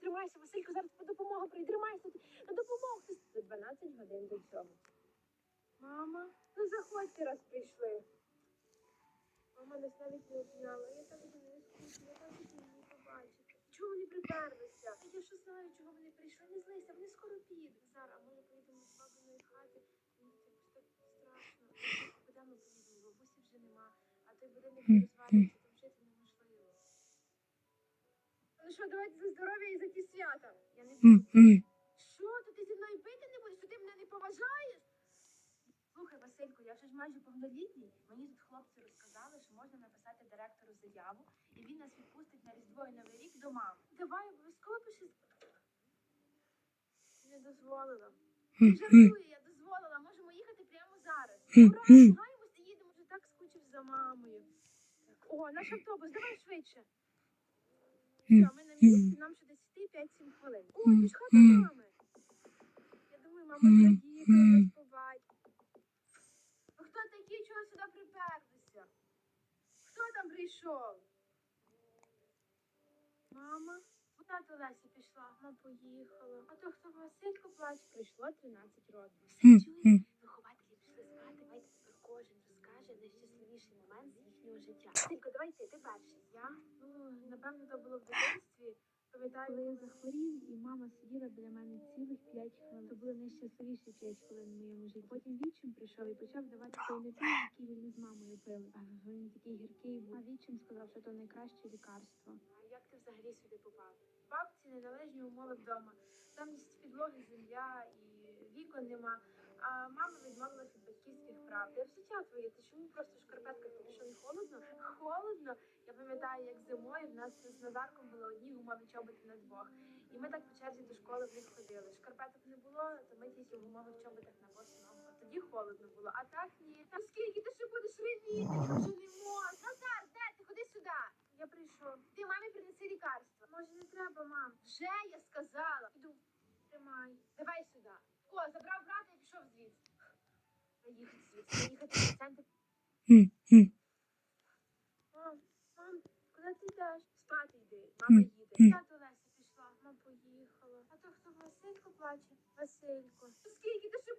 тримайся, Василько, зараз по допомогу прийде. Тримайся, на допомогу. За 12 годин до цього. Мама, ну заходьте, раз прийшли. Мама нас навіть не обняла. Я так не скучно, я так хотіла її побачити. Чого вони приперлися? Я що знаю, чого вони прийшли? Не злися, вони скоро підуть. Зараз, а може поїдемо з бабиної хати? Мені це якось так страшно. Куди ми поїдемо? Бабусі вже нема, а той будинок Ну за здоров'я і за ті свята. Я не. Що? То ти зі мною пити не будеш? Що ти мене не поважаєш? Слухай, Василько, я вже ж майже повнолітній. Мені тут хлопці розказали, що можна написати директору заяву, і він нас відпустить на Різдво і Новий рік до мами. Давай, обов'язково пиши. Не дозволила. Жартую, я дозволила. Можемо їхати прямо зараз. Ура, встигаємось і їдемо, вже так скучив за мамою. О, наш автобус, давай швидше. Ми на місці, нам ще десь йти 5-7 хвилин. О, ж хата мами. Я думаю, мама зрадіє, коли нас побачить. Хто такі, чого сюди приперлися? Хто там прийшов? Мама? Вона до Лесі пішла, мама поїхала. А то хто Василько плаче? Прийшло 13 років. Все чуєш? Василько, ти, перший. Я? Ну, напевно, то було в дитинстві. Пам'ятаю, коли я захворів, і мама сиділа біля мене цілих 5 хвилин. Це були найщасливіші 5 хвилин в моєму житті. Потім вічим прийшов і почав давати той напій, який він із мамою пили. А він такий гіркий був. А вічим сказав, що то найкраще лікарство. А як ти взагалі сюди попав? Бабці неналежні умови вдома. Там з підлоги земля і вікон нема. А мама відмовилась від батьківських прав. Де взуття твоє? Ти чому просто в шкарпетках? Тобі що не холодно? Холодно. Я пам'ятаю, як зимою в нас з Назарком було одні гумові чоботи на двох. І ми так по черзі до школи в них ходили. Шкарпеток не було, то ми тільки в гумових чоботах на босу ногу. Тоді холодно було. А так ні. Та скільки ти ще будеш ревіти? Вже не можна. Назар, де ти? Ходи сюди. Я прийшов. Ти мамі принеси лікарство. Може не треба, мам. Вже я сказала. Іду. Тримай. Давай сюди. О, забрав брата і пішов звідси. Поїхати звідси. Поїхати в центр. Мам, мам, куди ти йдеш? Спати йди. Мама їде. Я до Лесі пішла. Мама поїхала. А то хто Василько плаче? Василько. Скільки ти